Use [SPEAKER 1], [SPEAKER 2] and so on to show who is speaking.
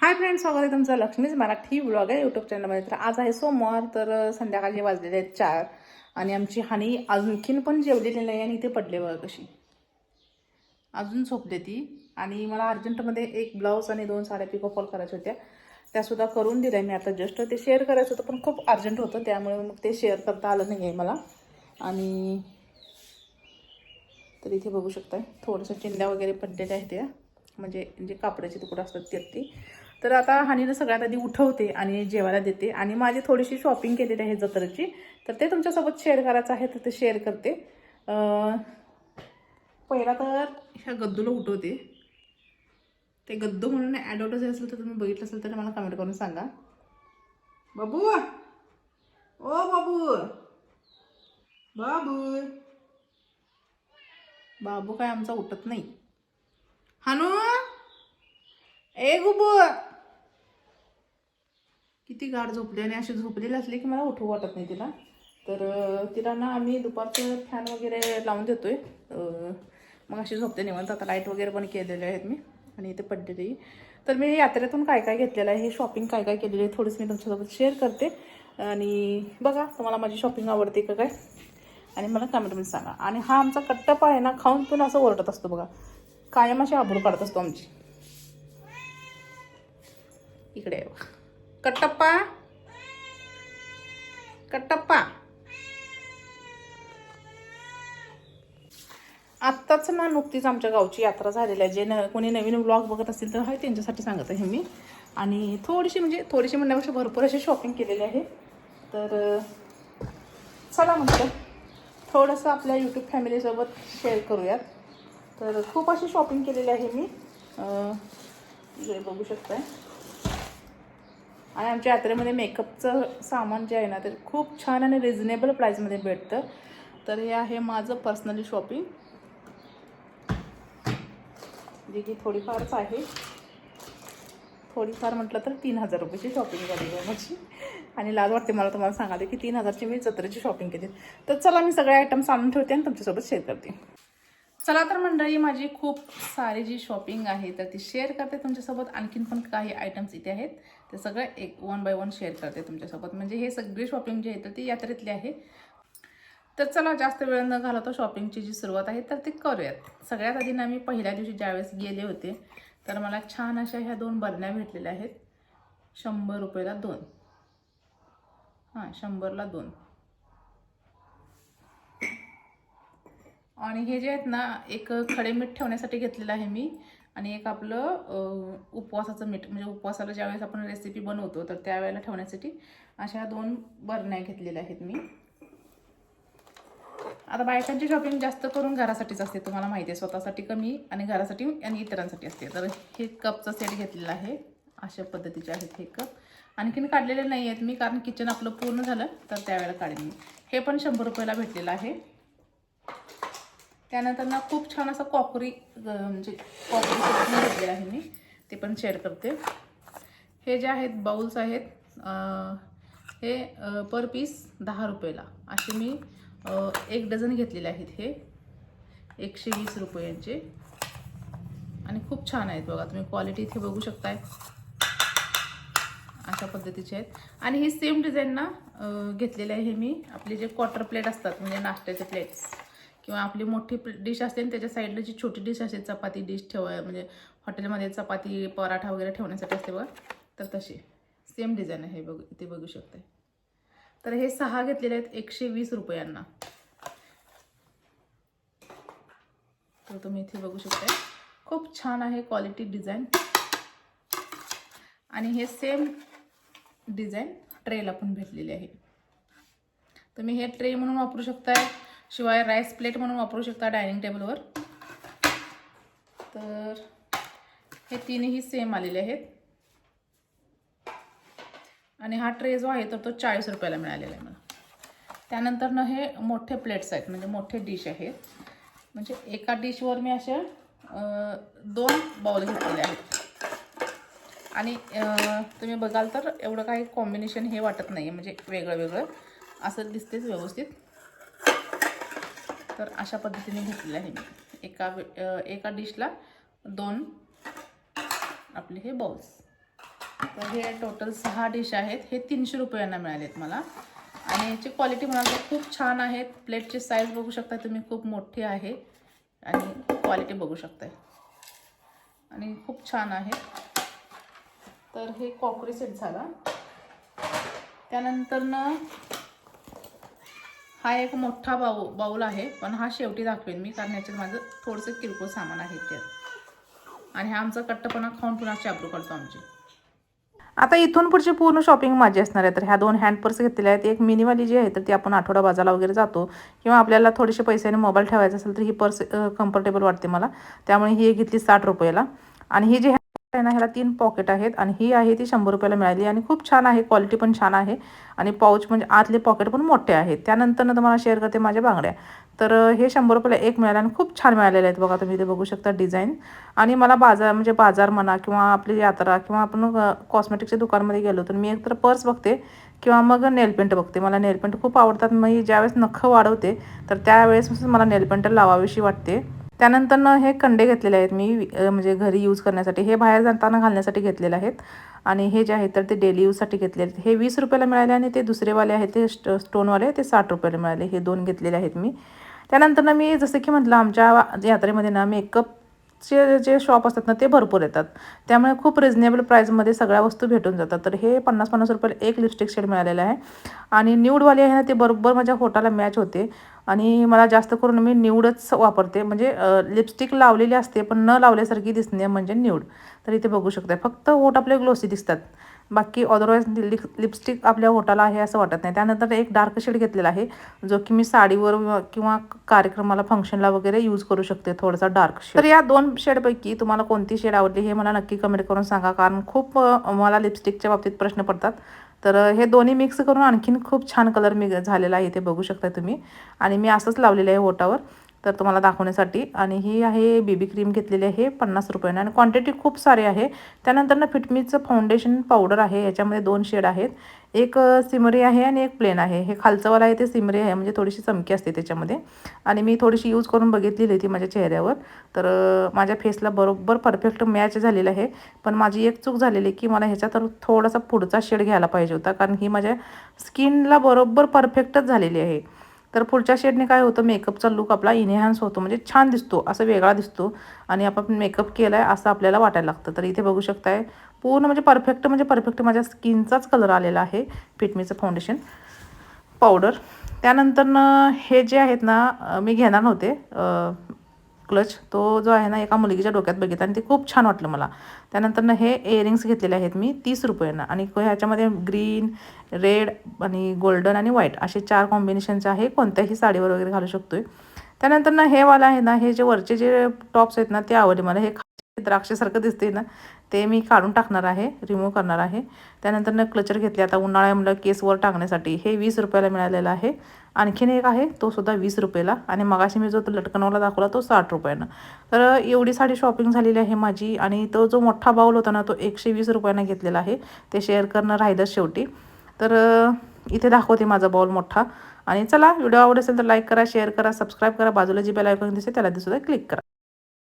[SPEAKER 1] Hi friends स्वागत आहे तुमचं लक्ष्मीच मराठी ब्लॉग आहे यूट्यूब चॅनलमध्ये तर आज आहे सोमवार तर संध्याकाळचे वाजलेले आहेत चार. आणि आमची हानी आणखीन पण जेवलेली नाही आणि इथे पडले बघ कशी. अजून झोपले ती. आणि मला अर्जंटमध्ये एक ब्लाऊज आणि दोन साड्या पिको फॉल करायच्या होत्या. त्यासुद्धा करून दिल्या मी आता जस्ट ते शेअर करायचं होतं पण खूप अर्जंट होतं त्यामुळे मग ते शेअर करता आलं नाही आहे मला. आणि तर इथे बघू शकताय थोडंसं चिंध्या वगैरे पडलेल्या आहेत त्या. म्हणजे जे कापडाचे तुकडं असतात ते ती तर आता हानीला सगळ्यात आधी उठवते आणि जेवायला देते. आणि माझी थोडीशी शॉपिंग केलेली आहे जत्रेची. तर ते तुमच्यासोबत शेअर करायचं आहे तर ते शेअर करते. पहिला तर ह्या गद्दूला उठवते. ते गद्दू म्हणून ॲडवर्टाईज असेल तर तुम्ही बघितलं असेल तर मला कमेंट करून सांगा. बाबू! ओ बाबू! बाबू! बाबू काय आमचा उठत नाही. हानू! ए गुबू! किती गाढ झोपली आणि अशी झोपलेली असली की मला उठवू वाटत नाही तिला. तर तिला ना आम्ही दुपारचं फॅन वगैरे लावून देतोय. मग अशी झोपते निवंत. आता लाइट वगैरे पण केलेले आहेत मी आणि इथे पडलेली. तर मी यात्रेतून काय काय घेतलेलं आहे हे शॉपिंग काय काय केलेली आहे थोडीच मी तुमच्यासोबत शेअर करते. आणि बघा तुम्हाला माझी शॉपिंग आवडते का काय? आणि मला कमेंटमध्ये सांगा. आणि हा आमचा कट्टप आहे ना खाऊन पण असं ओरडत असतो बघा. कायम अशी आबरू काढत असतो आमची. इकडे आहे बघा. कटप्पा? कटप्पा. आत्ताच ना नुकतीच आमच्या गावची यात्रा झालेली आहे. जे न कोणी नवीन ब्लॉग बघत असतील तर हाय त्यांच्यासाठी सांगत आहे मी. आणि थोडीशी म्हणजे थोडीशी म्हणण्यापेक्षा भरपूर अशी शॉपिंग केलेली आहे. तर चला म्हटलं थोडंसं आपल्या यूट्यूब फॅमिलीसोबत शेअर करूयात. तर खूप अशी शॉपिंग केलेली आहे मी. अं, इकडे बघू शकताय. आणि आमच्या यात्रेमध्ये मेकअपचं सामान जे आहे ना ते खूप छान आणि रिझनेबल प्राईसमध्ये भेटतं. तर हे आहे माझं पर्सनली शॉपिंग जी की थोडीफारच आहे. थोडीफार म्हटलं तर तीन हजार रुपयाची शॉपिंग झाली आहे माझी. आणि लाज वाटते मला तुम्हाला सांगायला की तीन हजारची मी जत्रेची शॉपिंग केली. तर चला मी सगळे आयटम्स आणून ठेवते आणि तुमच्यासोबत शेअर करते. चला तर मंडळी माझी खूप सारी जी शॉपिंग आहे तर ती शेअर करते तुमच्यासोबत. आणखीन पण काही आयटम्स इथे आहेत. ते सगळं एक वन बाय वन शेअर करते तुमच्यासोबत. म्हणजे हे सगळी शॉपिंग जी आहे तर ती यात्रेतली आहे. तर चला जास्त वेळ न घालवता शॉपिंगची जी सुरुवात आहे तर ती करूयात. सगळ्यात आधी ना मी पहिल्या दिवशी ज्यावेळेस गेले होते तर मला छान अशा ह्या दोन बरण्या भेटलेल्या आहेत. शंभर रुपयाला दोन. हां शंभरला दोन. आणि हे जे आहेत ना एक खडे मीठ ठेवण्यासाठी घेतलेलं आहे मी. आणि एक आपलं उपवासाचं मीठ. म्हणजे उपवासाला ज्यावेळेस आपण रेसिपी बनवतो तर त्यावेळेला ठेवण्यासाठी अशा दोन बरण्या घेतलेल्या आहेत मी. आता बायकांची शॉपिंग जास्त करून घरासाठीच असते तुम्हाला माहिती आहे. स्वतःसाठी कमी आणि घरासाठी आणि इतरांसाठी असते. तर हे कपचा सेट घेतलेला आहे. अशा पद्धतीचे आहेत हे कप. आणखीन काढलेले नाही आहेत मी कारण किचन आपलं पूर्ण झालं तर त्यावेळेला काढेन मी. हे पण शंभर रुपयाला भेटलेलं आहे. त्यानंतर ना खूप छान असं कॉकरी म्हणजे कॉकरी चटणी घेतलेलं आहे मी. ते पण शेअर करते. हे जे आहेत बाउल्स आहेत हे पर पीस दहा रुपयाला. असे मी एक डझन घेतलेले आहेत हे. एकशे वीस रुपयांचे. आणि खूप छान आहेत बघा तुम्ही क्वालिटी इथे बघू शकताय. अशा पद्धतीचे आहेत. आणि ही सेम डिझाईन ना घेतलेले आहे मी. आपले जे क्वार्टर प्लेट असतात म्हणजे नाश्त्याचे प्लेट्स किंवा आपली मोठी डिश असते आणि त्याच्या साईडला जी छोटी डिश असते चपाती डिश ठेवाय म्हणजे हॉटेलमध्ये चपाती पराठा वगैरे ठेवण्यासाठी असते बघा तर तशी. सेम डिझाईन आहे बघ इथे बघू शकते. तर हे सहा घेतलेले आहेत एकशे वीस रुपयांना. तर तुम्ही इथे बघू शकता खूप छान आहे क्वालिटी डिझाईन. आणि हे सेम डिझाईन ट्रेला पण भेटलेली आहे. तुम्ही हे ट्रे म्हणून वापरू शकताय. शिवाय राईस प्लेट म्हणून वापरू शकता डायनिंग टेबलवर. तर हे तीनही सेम आलेले आहेत. आणि हा ट्रे जो आहे तर तो चाळीस रुपयाला मिळालेला आहे मला. त्यानंतरनं हे मोठे प्लेट्स आहेत म्हणजे मोठे डिश आहेत. म्हणजे एका डिशवर मी अशा दोन बाउल घेतलेले आहेत. आणि तुम्ही बघाल तर एवढं काही कॉम्बिनेशन हे वाटत नाही आहे म्हणजे वेगळं वेगळं असं दिसतेच व्यवस्थित. तर अशा पद्धतीने घेतलेलं आहे मी. एका वे- एका डिशला दोन आपले हे बॉल्स तर हे टोटल सहा डिश आहेत. हे तीनशे रुपयांना मिळालेत मला. आणि याची क्वालिटी म्हणाल तर खूप छान आहेत. प्लेटची साईज बघू शकता तुम्ही खूप मोठी आहे. आणि क्वालिटी बघू शकताय. आणि खूप छान आहे. तर हे कॉकरी सेट झाला. त्यानंतर ना हा एक मोठा बाऊ बाऊल आहे पण हा शेवटी दाखवेन मी कारण याच्यात माझं थोडंसं किरकोळ सामान आहे त्यात आणि हा आमचा कट्टपणा खाऊन पुन्हा चाबरू करतो आमची. आता इथून पुढची पूर्ण शॉपिंग माझी असणार आहे. तर ह्या दोन हँड पर्स घेतलेल्या आहेत. एक मिनीवाली जी आहे तर ती आपण आठवडा बाजारला वगैरे जातो. किंवा आपल्याला थोडेसे पैशाने मोबाईल ठेवायचा असेल तर ही पर्स कम्फर्टेबल वाटते मला. त्यामुळे ही एक घेतली साठ रुपयाला. आणि ही जी आहे ना ह्याला तीन पॉकेट आहेत आणि ही आहे ती शंभर रुपयाला मिळाली आणि खूप छान आहे क्वालिटी पण छान आहे आणि पाऊच म्हणजे आतले पॉकेट पण मोठे आहेत. त्यानंतर तुम्हाला शेअर करते माझ्या बांगड्या. तर हे शंभर रुपयाला एक मिळालं आणि खूप छान मिळालेले आहेत बघा तुम्ही इथे बघू शकता डिझाईन आणि मला बाजार म्हणजे बाजार म्हणा किंवा आपली यात्रा किंवा आपण कॉस्मेटिकच्या दुकानमध्ये गेलो तर मी एकतर पर्स बघते किंवा मग नेलपेंट बघते. मला नेलपेंट खूप आवडतात. मी ज्यावेळेस नखं वाढवते तर त्यावेळेस मला नेलपेंट लावावीशी वाटते. त्यानंतर हे कंडे घेतलेले आहेत मी म्हणजे घरी यूज करण्यासाठी. हे बाहेर जाताना घालण्यासाठी घेतलेले आहेत. आणि हे जे आहेत तर ते डेली यूजसाठी घेतलेले आहेत. हे वीस रुपयाला मिळाले आणि ते दुसरेवाले आहेत ते स्ट स्टोनवाले ते साठ रुपयाला मिळाले. हे दोन घेतलेले आहेत मी. त्यानंतर ना मी जसं की म्हटलं आमच्या यात्रेमध्ये ना मेकअपचे जे शॉप असतात ना ते भरपूर येतात. त्यामुळे खूप रिजनेबल प्राईजमध्ये सगळ्या वस्तू भेटून जातात. तर हे पन्नास पन्नास रुपयाला एक लिपस्टिक शेड मिळालेलं आहे. आणि न्यूडवाले आहे ना ते बरोबर माझ्या फोटाला मॅच होते. आणि मला जास्त करून मी न्यूडच वापरते. म्हणजे लिपस्टिक लावलेली असते पण न लावल्यासारखी दिसणे म्हणजे न्यूड तर इथे बघू शकता फक्त ओठ आपले ग्लोसी दिसतात. बाकी अदरवाईज लिप लिपस्टिक आपल्या ओटाला आहे असं वाटत नाही. त्यानंतर एक डार्क शेड घेतलेला आहे जो की मी साडीवर किंवा कार्यक्रमाला फंक्शनला वगैरे यूज करू शकते थोडासा डार्क शेड तर या दोन शेडपैकी तुम्हाला कोणती शेड आवडली हे मला नक्की कमेंट करून सांगा. कारण खूप मला लिपस्टिकच्या बाबतीत प्रश्न पडतात. तर हे दोन्ही मिक्स करून आणखीन खूप छान कलर मी झालेला आहे इथे बघू शकता तुम्ही. आणि मी असंच लावलेलं आहे ओटावर. तर तुम्हाला दाखवण्यासाठी. आणि ही आहे बेबी क्रीम घेतलेली आहे पन्नास रुपयानं. आणि क्वांटिटी खूप सारी आहे. त्यानंतर ना फिटमीचं फाउंडेशन पावडर आहे. याच्यामध्ये दोन शेड आहेत. एक सिमरी आहे आणि एक प्लेन आहे. हे खालचंवाला आहे ते सिमरी आहे. म्हणजे थोडीशी चमकी असते त्याच्यामध्ये. आणि मी थोडीशी यूज करून बघितलेली होती माझ्या चेहऱ्यावर. तर माझ्या फेसला बरोबर परफेक्ट मॅच झालेलं आहे. पण माझी एक चूक झालेली की मला ह्याच्या तर थोडासा पुढचा शेड घ्यायला पाहिजे होता. कारण ही माझ्या स्किनला बरोबर परफेक्टच झालेली आहे. तर पुढच्या शेडने काय होतं मेकअपचा लुक आपला इनहॅन्स होतो. म्हणजे छान दिसतो असं वेगळा दिसतो. आणि आपण मेकअप केला आहे असं आपल्याला वाटायला लागतं. तर इथे बघू शकताय पूर्ण म्हणजे परफेक्ट म्हणजे परफेक्ट माझ्या स्किनचाच कलर आलेला आहे. फिटमीचं फाउंडेशन पावडर त्यानंतर हे जे आहेत ना मी घेणार नव्हते क्लच तो जो आहे ना एका मुलगीच्या डोक्यात बघितला आणि ते खूप छान वाटलं मला. त्यानंतर ना हे इयरिंग्स घेतलेले आहेत मी तीस रुपयांना आणि ह्याच्यामध्ये ग्रीन रेड आणि गोल्डन आणि व्हाईट असे चार कॉम्बिनेशनचे आहे. कोणत्याही साडीवर वगैरे घालू शकतो त्यानंतर ना हे वाला आहे ना हे जे वरचे जे टॉप्स आहेत ना ते आवडले मला. हे द्राक्षासारखं दिसते ना ते मी काढून टाकणार आहे रिमूव्ह करणार आहे. त्यानंतर न क्लचर घेतले आता उन्हाळ्यामुळे केसवर टाकण्यासाठी. हे वीस रुपयाला मिळालेलं आहे. आणखीन एक आहे तो सुद्धा वीस रुपयाला. आणि मगाशी मी जो तो लटकनवाला दाखवला तो साठ रुपयानं. तर एवढी साडी शॉपिंग झालेली आहे माझी. आणि तो जो मोठा बाऊल होता ना तो एकशे वीस रुपयानं घेतलेला आहे. ते शेअर करणं राहिलंच शेवटी. तर इथे दाखवते माझा बाऊल मोठा. आणि चला व्हिडिओ आवड असेल तर लाईक करा शेअर करा सबस्क्राईब करा. बाजूला जी बेल आयकॉन दिसते त्याला सुद्धा क्लिक करा.